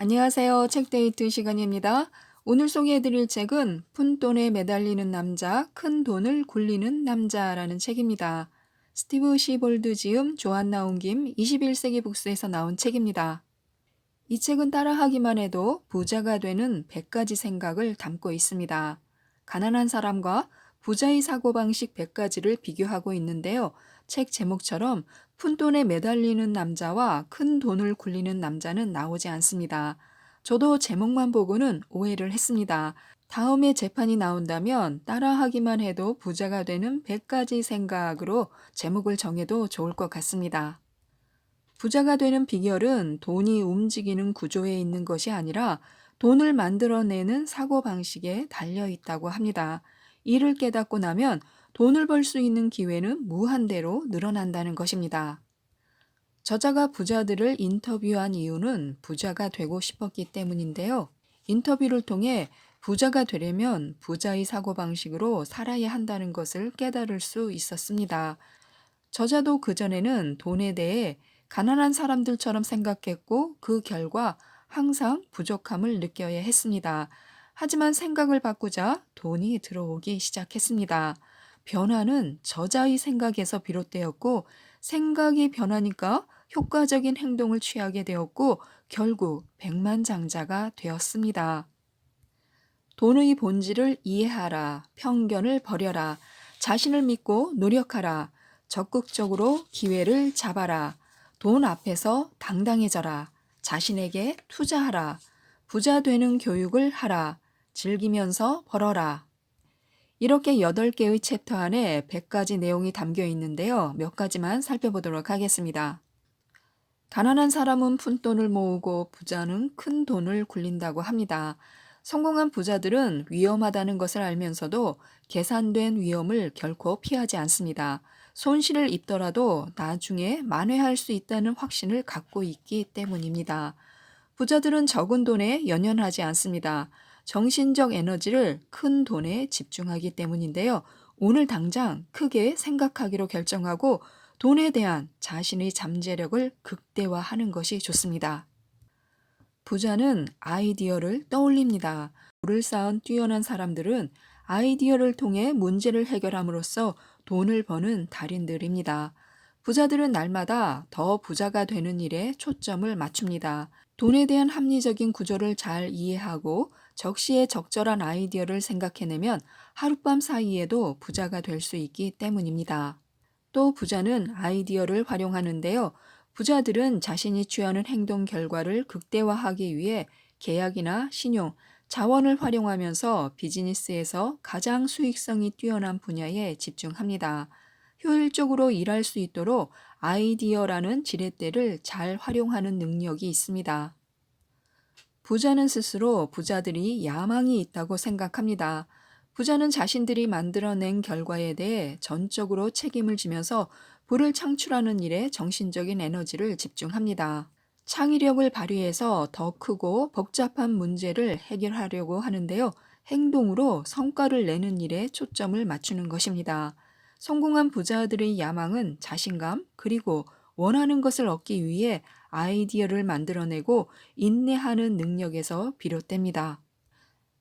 안녕하세요. 책데이트 시간입니다. 오늘 소개해드릴 책은 푼돈에 매달리는 남자, 큰 돈을 굴리는 남자라는 책입니다. 스티브 시볼드 지음, 조한나 옮김, 21세기 북스에서 나온 책입니다. 이 책은 따라하기만 해도 부자가 되는 100가지 생각을 담고 있습니다. 가난한 사람과 부자의 사고방식 100가지를 비교하고 있는데요. 책 제목처럼 푼돈에 매달리는 남자와 큰 돈을 굴리는 남자는 나오지 않습니다. 저도 제목만 보고는 오해를 했습니다. 다음에 재판이 나온다면 따라하기만 해도 부자가 되는 100가지 생각으로 제목을 정해도 좋을 것 같습니다. 부자가 되는 비결은 돈이 움직이는 구조에 있는 것이 아니라 돈을 만들어내는 사고방식에 달려 있다고 합니다. 이를 깨닫고 나면 돈을 벌 수 있는 기회는 무한대로 늘어난다는 것입니다. 저자가 부자들을 인터뷰한 이유는 부자가 되고 싶었기 때문인데요. 인터뷰를 통해 부자가 되려면 부자의 사고방식으로 살아야 한다는 것을 깨달을 수 있었습니다. 저자도 그전에는 돈에 대해 가난한 사람들처럼 생각했고 그 결과 항상 부족함을 느껴야 했습니다. 하지만 생각을 바꾸자 돈이 들어오기 시작했습니다. 변화는 저자의 생각에서 비롯되었고 생각이 변하니까 효과적인 행동을 취하게 되었고 결국 백만장자가 되었습니다. 돈의 본질을 이해하라, 편견을 버려라, 자신을 믿고 노력하라, 적극적으로 기회를 잡아라, 돈 앞에서 당당해져라, 자신에게 투자하라, 부자 되는 교육을 하라, 즐기면서 벌어라. 이렇게 8개의 챕터 안에 100가지 내용이 담겨 있는데요. 몇 가지만 살펴보도록 하겠습니다. 가난한 사람은 푼돈을 모으고 부자는 큰 돈을 굴린다고 합니다. 성공한 부자들은 위험하다는 것을 알면서도 계산된 위험을 결코 피하지 않습니다. 손실을 입더라도 나중에 만회할 수 있다는 확신을 갖고 있기 때문입니다. 부자들은 적은 돈에 연연하지 않습니다. 정신적 에너지를 큰 돈에 집중하기 때문인데요. 오늘 당장 크게 생각하기로 결정하고 돈에 대한 자신의 잠재력을 극대화하는 것이 좋습니다. 부자는 아이디어를 떠올립니다. 물을 쌓은 뛰어난 사람들은 아이디어를 통해 문제를 해결함으로써 돈을 버는 달인들입니다. 부자들은 날마다 더 부자가 되는 일에 초점을 맞춥니다. 돈에 대한 합리적인 구조를 잘 이해하고 적시에 적절한 아이디어를 생각해내면 하룻밤 사이에도 부자가 될 수 있기 때문입니다. 또 부자는 아이디어를 활용하는데요. 부자들은 자신이 취하는 행동 결과를 극대화하기 위해 계약이나 신용, 자원을 활용하면서 비즈니스에서 가장 수익성이 뛰어난 분야에 집중합니다. 효율적으로 일할 수 있도록 아이디어라는 지렛대를 잘 활용하는 능력이 있습니다. 부자는 스스로 부자들이 야망이 있다고 생각합니다. 부자는 자신들이 만들어낸 결과에 대해 전적으로 책임을 지면서 부를 창출하는 일에 정신적인 에너지를 집중합니다. 창의력을 발휘해서 더 크고 복잡한 문제를 해결하려고 하는데요. 행동으로 성과를 내는 일에 초점을 맞추는 것입니다. 성공한 부자들의 야망은 자신감 그리고 원하는 것을 얻기 위해 아이디어를 만들어내고 인내하는 능력에서 비롯됩니다.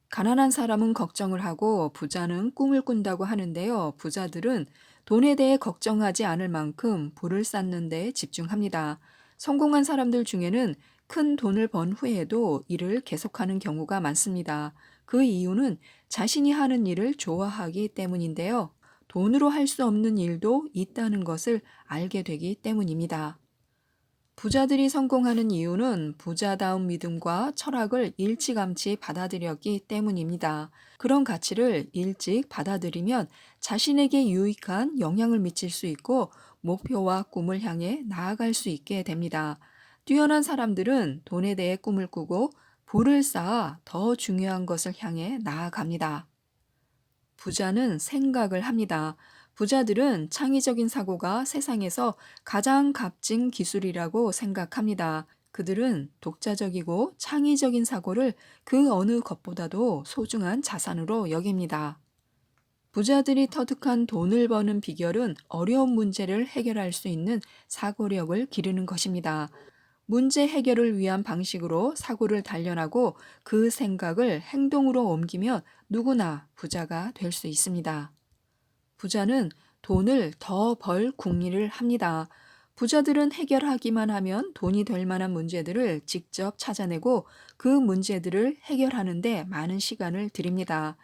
가난한 사람은 걱정을 하고 부자는 꿈을 꾼다고 하는데요. 부자들은 돈에 대해 걱정하지 않을 만큼 부를 쌓는 데 집중합니다. 성공한 사람들 중에는 큰 돈을 번 후에도 일을 계속하는 경우가 많습니다. 그 이유는 자신이 하는 일을 좋아하기 때문인데요. 돈으로 할 수 없는 일도 있다는 것을 알게 되기 때문입니다. 부자들이 성공하는 이유는 부자다운 믿음과 철학을 일찌감치 받아들였기 때문입니다. 그런 가치를 일찍 받아들이면 자신에게 유익한 영향을 미칠 수 있고 목표와 꿈을 향해 나아갈 수 있게 됩니다. 뛰어난 사람들은 돈에 대해 꿈을 꾸고 부를 쌓아 더 중요한 것을 향해 나아갑니다. 부자는 생각을 합니다. 부자들은 창의적인 사고가 세상에서 가장 값진 기술이라고 생각합니다. 그들은 독자적이고 창의적인 사고를 그 어느 것보다도 소중한 자산으로 여깁니다. 부자들이 터득한 돈을 버는 비결은 어려운 문제를 해결할 수 있는 사고력을 기르는 것입니다. 문제 해결을 위한 방식으로 사고를 단련하고 그 생각을 행동으로 옮기면 누구나 부자가 될 수 있습니다. 부자는 돈을 더 벌 궁리를 합니다. 부자들은 해결하기만 하면 돈이 될 만한 문제들을 직접 찾아내고 그 문제들을 해결하는데 많은 시간을 들입니다.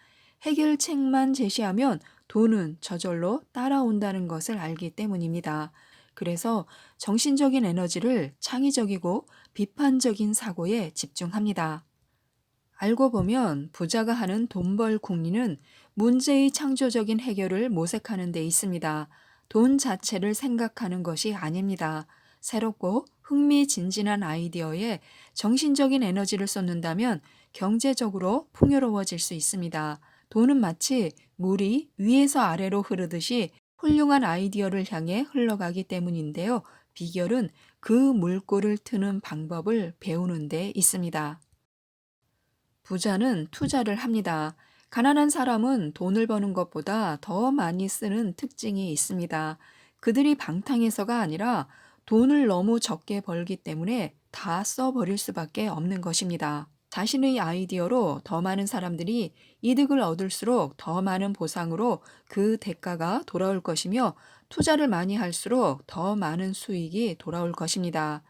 해결책만 제시하면 돈은 저절로 따라온다는 것을 알기 때문입니다. 그래서 정신적인 에너지를 창의적이고 비판적인 사고에 집중합니다. 알고 보면 부자가 하는 돈벌 궁리는 문제의 창조적인 해결을 모색하는 데 있습니다. 돈 자체를 생각하는 것이 아닙니다. 새롭고 흥미진진한 아이디어에 정신적인 에너지를 쏟는다면 경제적으로 풍요로워질 수 있습니다. 돈은 마치 물이 위에서 아래로 흐르듯이 훌륭한 아이디어를 향해 흘러가기 때문인데요. 비결은 그 물꼬를 트는 방법을 배우는 데 있습니다. 부자는 투자를 합니다. 가난한 사람은 돈을 버는 것보다 더 많이 쓰는 특징이 있습니다. 그들이 방탕해서가 아니라 돈을 너무 적게 벌기 때문에 다 써버릴 수밖에 없는 것입니다. 자신의 아이디어로 더 많은 사람들이 이득을 얻을수록 더 많은 보상으로 그 대가가 돌아올 것이며 투자를 많이 할수록 더 많은 수익이 돌아올 것입니다.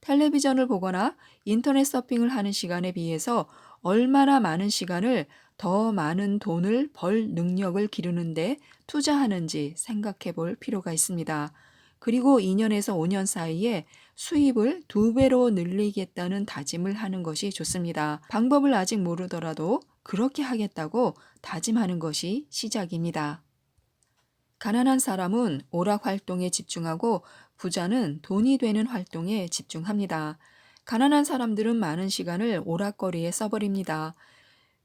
텔레비전을 보거나 인터넷 서핑을 하는 시간에 비해서 얼마나 많은 시간을 더 많은 돈을 벌 능력을 기르는데 투자하는지 생각해 볼 필요가 있습니다. 그리고 2년에서 5년 사이에 수입을 두 배로 늘리겠다는 다짐을 하는 것이 좋습니다. 방법을 아직 모르더라도 그렇게 하겠다고 다짐하는 것이 시작입니다. 가난한 사람은 오락 활동에 집중하고 부자는 돈이 되는 활동에 집중합니다. 가난한 사람들은 많은 시간을 오락거리에 써버립니다.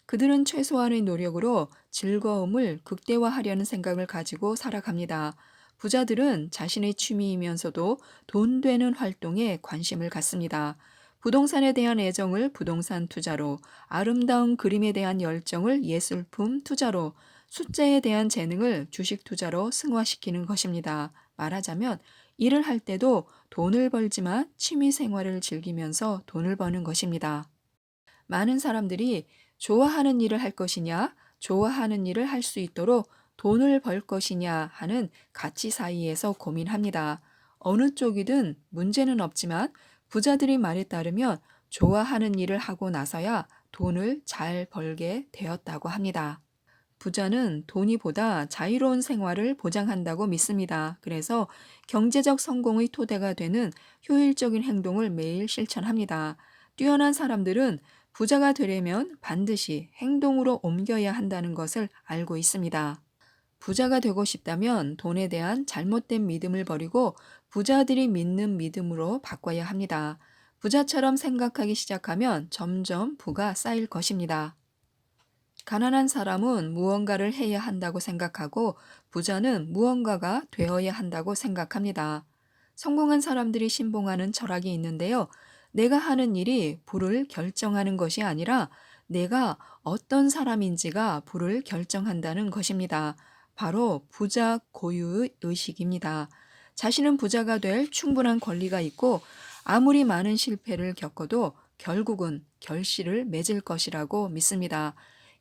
그들은 최소한의 노력으로 즐거움을 극대화하려는 생각을 가지고 살아갑니다. 부자들은 자신의 취미이면서도 돈 되는 활동에 관심을 갖습니다. 부동산에 대한 애정을 부동산 투자로, 아름다운 그림에 대한 열정을 예술품 투자로, 숫자에 대한 재능을 주식 투자로 승화시키는 것입니다. 말하자면 일을 할 때도 돈을 벌지만 취미 생활을 즐기면서 돈을 버는 것입니다. 많은 사람들이 좋아하는 일을 할 것이냐, 좋아하는 일을 할 수 있도록 돈을 벌 것이냐 하는 가치 사이에서 고민합니다. 어느 쪽이든 문제는 없지만 부자들이 말에 따르면 좋아하는 일을 하고 나서야 돈을 잘 벌게 되었다고 합니다. 부자는 돈이 보다 자유로운 생활을 보장한다고 믿습니다. 그래서 경제적 성공의 토대가 되는 효율적인 행동을 매일 실천합니다. 뛰어난 사람들은 부자가 되려면 반드시 행동으로 옮겨야 한다는 것을 알고 있습니다. 부자가 되고 싶다면 돈에 대한 잘못된 믿음을 버리고 부자들이 믿는 믿음으로 바꿔야 합니다. 부자처럼 생각하기 시작하면 점점 부가 쌓일 것입니다. 가난한 사람은 무언가를 해야 한다고 생각하고 부자는 무언가가 되어야 한다고 생각합니다. 성공한 사람들이 신봉하는 철학이 있는데요. 내가 하는 일이 부를 결정하는 것이 아니라 내가 어떤 사람인지가 부를 결정한다는 것입니다. 바로 부자 고유의 의식입니다. 자신은 부자가 될 충분한 권리가 있고 아무리 많은 실패를 겪어도 결국은 결실을 맺을 것이라고 믿습니다.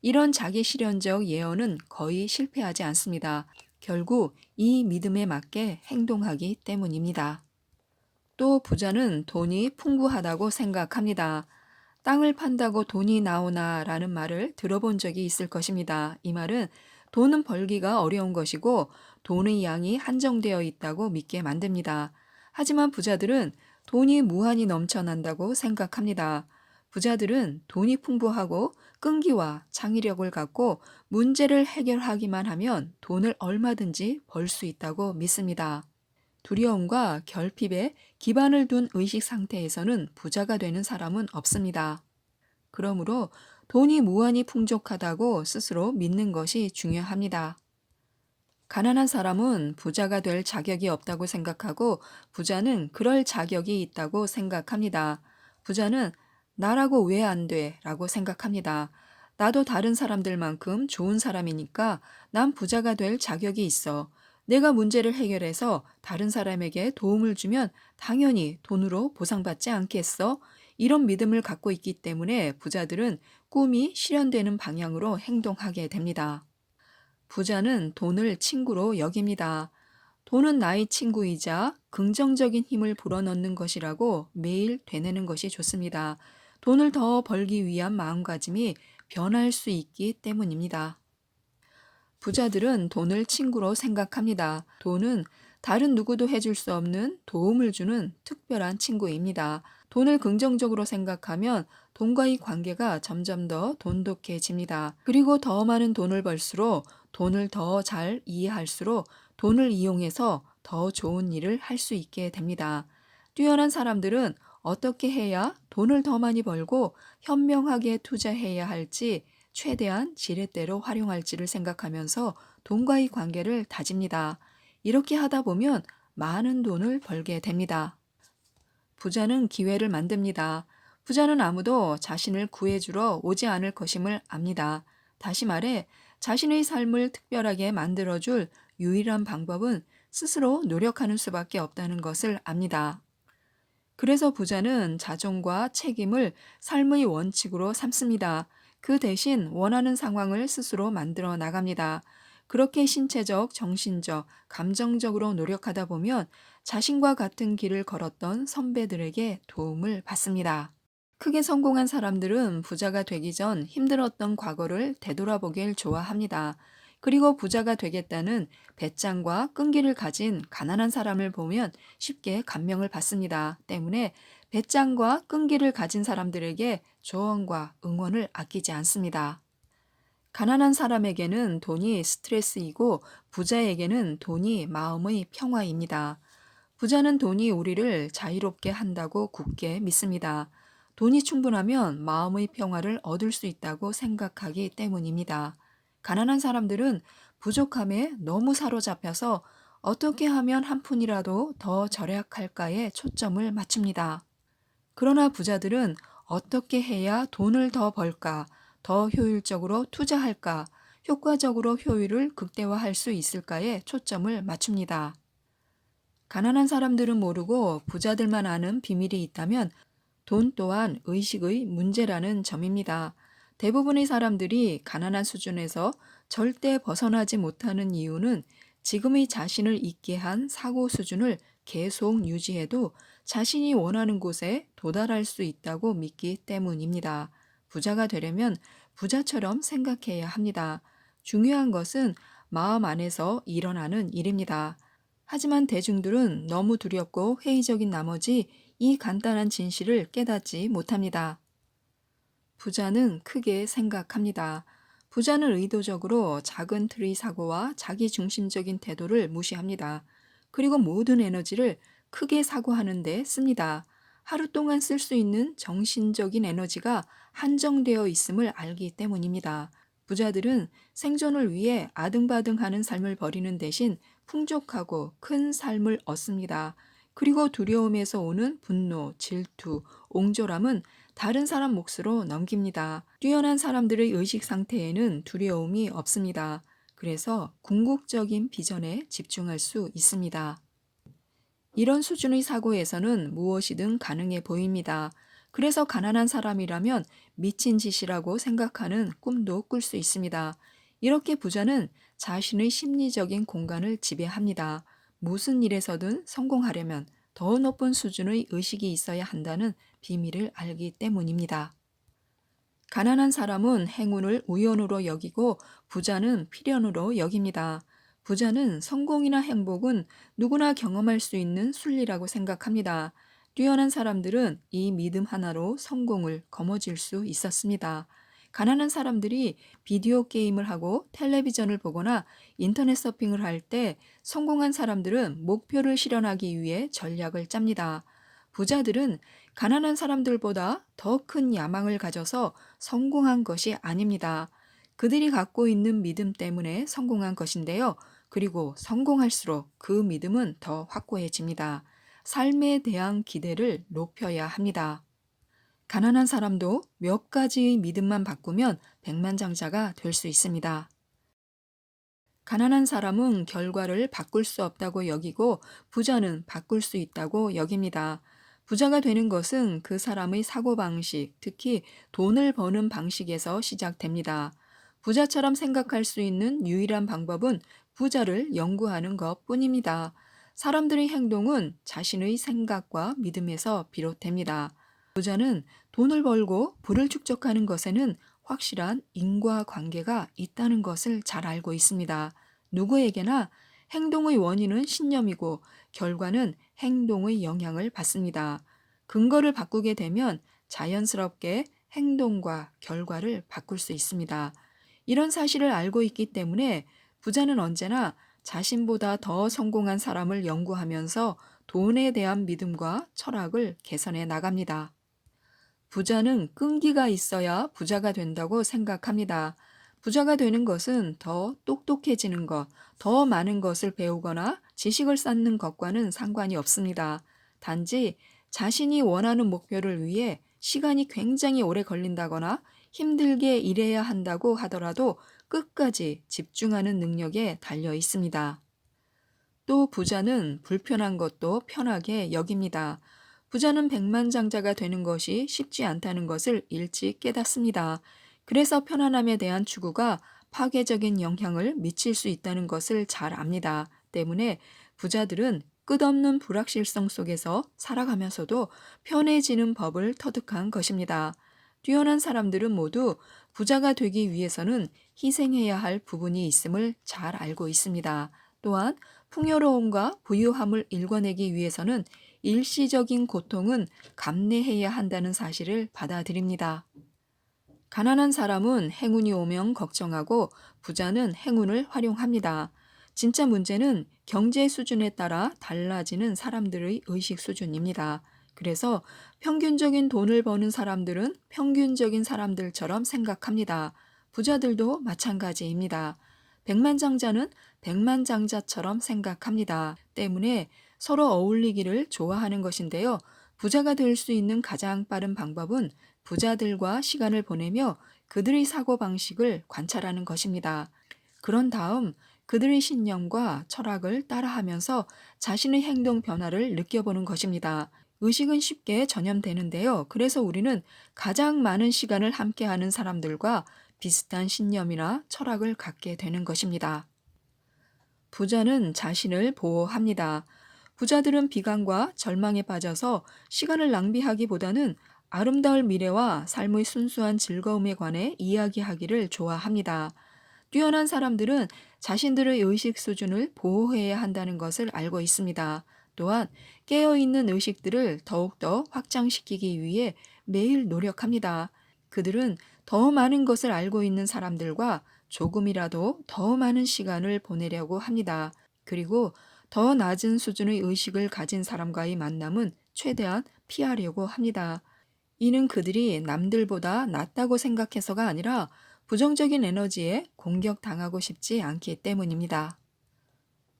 이런 자기 실현적 예언은 거의 실패하지 않습니다. 결국 이 믿음에 맞게 행동하기 때문입니다. 또 부자는 돈이 풍부하다고 생각합니다. 땅을 판다고 돈이 나오나 라는 말을 들어본 적이 있을 것입니다. 이 말은 돈은 벌기가 어려운 것이고 돈의 양이 한정되어 있다고 믿게 만듭니다. 하지만 부자들은 돈이 무한히 넘쳐난다고 생각합니다. 부자들은 돈이 풍부하고 끈기와 창의력을 갖고 문제를 해결하기만 하면 돈을 얼마든지 벌 수 있다고 믿습니다. 두려움과 결핍에 기반을 둔 의식 상태에서는 부자가 되는 사람은 없습니다. 그러므로 돈이 무한히 풍족하다고 스스로 믿는 것이 중요합니다. 가난한 사람은 부자가 될 자격이 없다고 생각하고 부자는 그럴 자격이 있다고 생각합니다. 부자는 나라고 왜 안 돼? 라고 생각합니다. 나도 다른 사람들만큼 좋은 사람이니까 난 부자가 될 자격이 있어. 내가 문제를 해결해서 다른 사람에게 도움을 주면 당연히 돈으로 보상받지 않겠어? 이런 믿음을 갖고 있기 때문에 부자들은 꿈이 실현되는 방향으로 행동하게 됩니다. 부자는 돈을 친구로 여깁니다. 돈은 나의 친구이자 긍정적인 힘을 불어넣는 것이라고 매일 되뇌는 것이 좋습니다. 돈을 더 벌기 위한 마음가짐이 변할 수 있기 때문입니다. 부자들은 돈을 친구로 생각합니다. 돈은 다른 누구도 해줄 수 없는 도움을 주는 특별한 친구입니다. 돈을 긍정적으로 생각하면 돈과의 관계가 점점 더 돈독해집니다. 그리고 더 많은 돈을 벌수록 돈을 더 잘 이해할수록 돈을 이용해서 더 좋은 일을 할 수 있게 됩니다. 뛰어난 사람들은 어떻게 해야 돈을 더 많이 벌고 현명하게 투자해야 할지 최대한 지렛대로 활용할지를 생각하면서 돈과의 관계를 다집니다. 이렇게 하다 보면 많은 돈을 벌게 됩니다. 부자는 기회를 만듭니다. 부자는 아무도 자신을 구해주러 오지 않을 것임을 압니다. 다시 말해, 자신의 삶을 특별하게 만들어줄 유일한 방법은 스스로 노력하는 수밖에 없다는 것을 압니다. 그래서 부자는 자존과 책임을 삶의 원칙으로 삼습니다. 그 대신 원하는 상황을 스스로 만들어 나갑니다. 그렇게 신체적, 정신적, 감정적으로 노력하다 보면 자신과 같은 길을 걸었던 선배들에게 도움을 받습니다. 크게 성공한 사람들은 부자가 되기 전 힘들었던 과거를 되돌아보길 좋아합니다. 그리고 부자가 되겠다는 배짱과 끈기를 가진 가난한 사람을 보면 쉽게 감명을 받습니다. 때문에 배짱과 끈기를 가진 사람들에게 조언과 응원을 아끼지 않습니다. 가난한 사람에게는 돈이 스트레스이고 부자에게는 돈이 마음의 평화입니다. 부자는 돈이 우리를 자유롭게 한다고 굳게 믿습니다. 돈이 충분하면 마음의 평화를 얻을 수 있다고 생각하기 때문입니다. 가난한 사람들은 부족함에 너무 사로잡혀서 어떻게 하면 한 푼이라도 더 절약할까에 초점을 맞춥니다. 그러나 부자들은 어떻게 해야 돈을 더 벌까, 더 효율적으로 투자할까, 효과적으로 효율을 극대화할 수 있을까에 초점을 맞춥니다. 가난한 사람들은 모르고 부자들만 아는 비밀이 있다면 돈 또한 의식의 문제라는 점입니다. 대부분의 사람들이 가난한 수준에서 절대 벗어나지 못하는 이유는 지금의 자신을 있게 한 사고 수준을 계속 유지해도 자신이 원하는 곳에 도달할 수 있다고 믿기 때문입니다. 부자가 되려면 부자처럼 생각해야 합니다. 중요한 것은 마음 안에서 일어나는 일입니다. 하지만 대중들은 너무 두렵고 회의적인 나머지 이 간단한 진실을 깨닫지 못합니다. 부자는 크게 생각합니다. 부자는 의도적으로 작은 트리 사고와 자기 중심적인 태도를 무시합니다. 그리고 모든 에너지를 크게 사고하는 데 씁니다. 하루 동안 쓸 수 있는 정신적인 에너지가 한정되어 있음을 알기 때문입니다. 부자들은 생존을 위해 아등바등하는 삶을 버리는 대신 풍족하고 큰 삶을 얻습니다. 그리고 두려움에서 오는 분노, 질투, 옹졸함은 다른 사람 몫으로 넘깁니다. 뛰어난 사람들의 의식 상태에는 두려움이 없습니다. 그래서 궁극적인 비전에 집중할 수 있습니다. 이런 수준의 사고에서는 무엇이든 가능해 보입니다. 그래서 가난한 사람이라면 미친 짓이라고 생각하는 꿈도 꿀 수 있습니다. 이렇게 부자는 자신의 심리적인 공간을 지배합니다. 무슨 일에서든 성공하려면 더 높은 수준의 의식이 있어야 한다는 비밀을 알기 때문입니다. 가난한 사람은 행운을 우연으로 여기고 부자는 필연으로 여깁니다. 부자는 성공이나 행복은 누구나 경험할 수 있는 순리라고 생각합니다. 뛰어난 사람들은 이 믿음 하나로 성공을 거머쥘 수 있었습니다. 가난한 사람들이 비디오 게임을 하고 텔레비전을 보거나 인터넷 서핑을 할 때 성공한 사람들은 목표를 실현하기 위해 전략을 짭니다. 부자들은 가난한 사람들보다 더 큰 야망을 가져서 성공한 것이 아닙니다. 그들이 갖고 있는 믿음 때문에 성공한 것인데요. 그리고 성공할수록 그 믿음은 더 확고해집니다. 삶에 대한 기대를 높여야 합니다. 가난한 사람도 몇 가지의 믿음만 바꾸면 백만장자가 될 수 있습니다. 가난한 사람은 결과를 바꿀 수 없다고 여기고 부자는 바꿀 수 있다고 여깁니다. 부자가 되는 것은 그 사람의 사고방식, 특히 돈을 버는 방식에서 시작됩니다. 부자처럼 생각할 수 있는 유일한 방법은 부자를 연구하는 것 뿐입니다. 사람들의 행동은 자신의 생각과 믿음에서 비롯됩니다. 부자는 돈을 벌고 부를 축적하는 것에는 확실한 인과 관계가 있다는 것을 잘 알고 있습니다. 누구에게나 행동의 원인은 신념이고 결과는 행동의 영향을 받습니다. 근거를 바꾸게 되면 자연스럽게 행동과 결과를 바꿀 수 있습니다. 이런 사실을 알고 있기 때문에 부자는 언제나 자신보다 더 성공한 사람을 연구하면서 돈에 대한 믿음과 철학을 개선해 나갑니다. 부자는 끈기가 있어야 부자가 된다고 생각합니다. 부자가 되는 것은 더 똑똑해지는 것, 더 많은 것을 배우거나 지식을 쌓는 것과는 상관이 없습니다. 단지 자신이 원하는 목표를 위해 시간이 굉장히 오래 걸린다거나 힘들게 일해야 한다고 하더라도 끝까지 집중하는 능력에 달려 있습니다. 또 부자는 불편한 것도 편하게 여깁니다. 부자는 백만장자가 되는 것이 쉽지 않다는 것을 일찍 깨닫습니다. 그래서 편안함에 대한 추구가 파괴적인 영향을 미칠 수 있다는 것을 잘 압니다. 때문에 부자들은 끝없는 불확실성 속에서 살아가면서도 편해지는 법을 터득한 것입니다. 뛰어난 사람들은 모두 부자가 되기 위해서는 희생해야 할 부분이 있음을 잘 알고 있습니다. 또한 풍요로움과 부유함을 일궈내기 위해서는 일시적인 고통은 감내해야 한다는 사실을 받아들입니다. 가난한 사람은 행운이 오면 걱정하고 부자는 행운을 활용합니다. 진짜 문제는 경제 수준에 따라 달라지는 사람들의 의식 수준입니다. 그래서 평균적인 돈을 버는 사람들은 평균적인 사람들처럼 생각합니다. 부자들도 마찬가지입니다. 백만장자는 백만장자처럼 생각합니다. 때문에 서로 어울리기를 좋아하는 것인데요. 부자가 될 수 있는 가장 빠른 방법은 부자들과 시간을 보내며 그들의 사고방식을 관찰하는 것입니다. 그런 다음 그들의 신념과 철학을 따라하면서 자신의 행동 변화를 느껴보는 것입니다. 의식은 쉽게 전염되는데요. 그래서 우리는 가장 많은 시간을 함께하는 사람들과 비슷한 신념이나 철학을 갖게 되는 것입니다. 부자는 자신을 보호합니다. 부자들은 비관과 절망에 빠져서 시간을 낭비하기보다는 아름다울 미래와 삶의 순수한 즐거움에 관해 이야기하기를 좋아합니다. 뛰어난 사람들은 자신들의 의식 수준을 보호해야 한다는 것을 알고 있습니다. 또한 깨어있는 의식들을 더욱더 확장시키기 위해 매일 노력합니다. 그들은 더 많은 것을 알고 있는 사람들과 조금이라도 더 많은 시간을 보내려고 합니다. 그리고 더 낮은 수준의 의식을 가진 사람과의 만남은 최대한 피하려고 합니다. 이는 그들이 남들보다 낫다고 생각해서가 아니라 부정적인 에너지에 공격당하고 싶지 않기 때문입니다.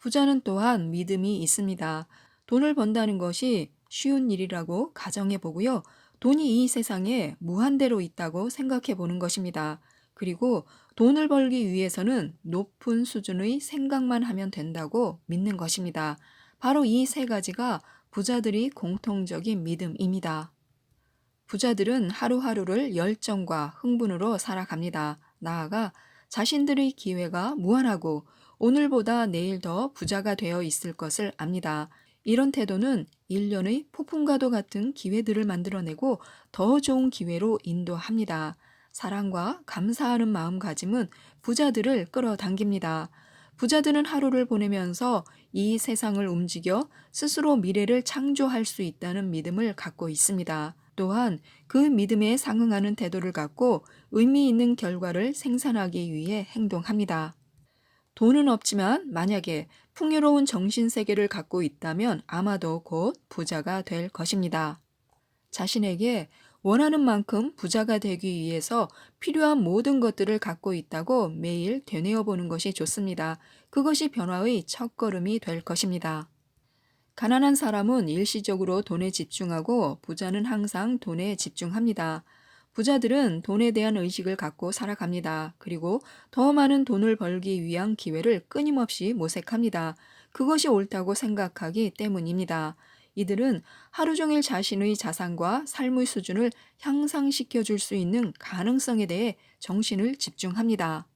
부자는 또한 믿음이 있습니다. 돈을 번다는 것이 쉬운 일이라고 가정해 보고요. 돈이 이 세상에 무한대로 있다고 생각해 보는 것입니다. 그리고 돈을 벌기 위해서는 높은 수준의 생각만 하면 된다고 믿는 것입니다. 바로 이 세 가지가 부자들이 공통적인 믿음입니다. 부자들은 하루하루를 열정과 흥분으로 살아갑니다. 나아가 자신들의 기회가 무한하고 오늘보다 내일 더 부자가 되어 있을 것을 압니다. 이런 태도는 일련의 폭풍과도 같은 기회들을 만들어내고 더 좋은 기회로 인도합니다. 사랑과 감사하는 마음가짐은 부자들을 끌어당깁니다. 부자들은 하루를 보내면서 이 세상을 움직여 스스로 미래를 창조할 수 있다는 믿음을 갖고 있습니다. 또한 그 믿음에 상응하는 태도를 갖고 의미 있는 결과를 생산하기 위해 행동합니다. 돈은 없지만 만약에 풍요로운 정신 세계를 갖고 있다면 아마도 곧 부자가 될 것입니다. 자신에게 원하는 만큼 부자가 되기 위해서 필요한 모든 것들을 갖고 있다고 매일 되뇌어 보는 것이 좋습니다. 그것이 변화의 첫걸음이 될 것입니다. 가난한 사람은 일시적으로 돈에 집중하고 부자는 항상 돈에 집중합니다. 부자들은 돈에 대한 의식을 갖고 살아갑니다. 그리고 더 많은 돈을 벌기 위한 기회를 끊임없이 모색합니다. 그것이 옳다고 생각하기 때문입니다. 이들은 하루 종일 자신의 자산과 삶의 수준을 향상시켜 줄 수 있는 가능성에 대해 정신을 집중합니다.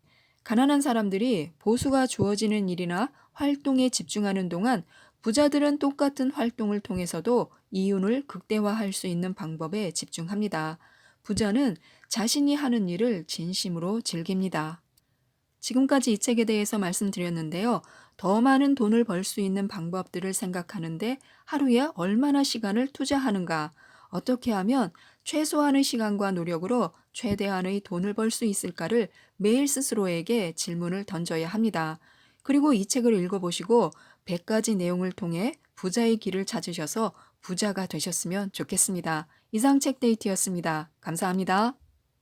가난한 사람들이 보수가 주어지는 일이나 활동에 집중하는 동안 부자들은 똑같은 활동을 통해서도 이윤을 극대화할 수 있는 방법에 집중합니다. 부자는 자신이 하는 일을 진심으로 즐깁니다. 지금까지 이 책에 대해서 말씀드렸는데요. 더 많은 돈을 벌 수 있는 방법들을 생각하는데 하루에 얼마나 시간을 투자하는가, 어떻게 하면 최소한의 시간과 노력으로 최대한의 돈을 벌 수 있을까를 매일 스스로에게 질문을 던져야 합니다. 그리고 이 책을 읽어보시고 100가지 내용을 통해 부자의 길을 찾으셔서 부자가 되셨으면 좋겠습니다. 이상 책 데이트였습니다. 감사합니다.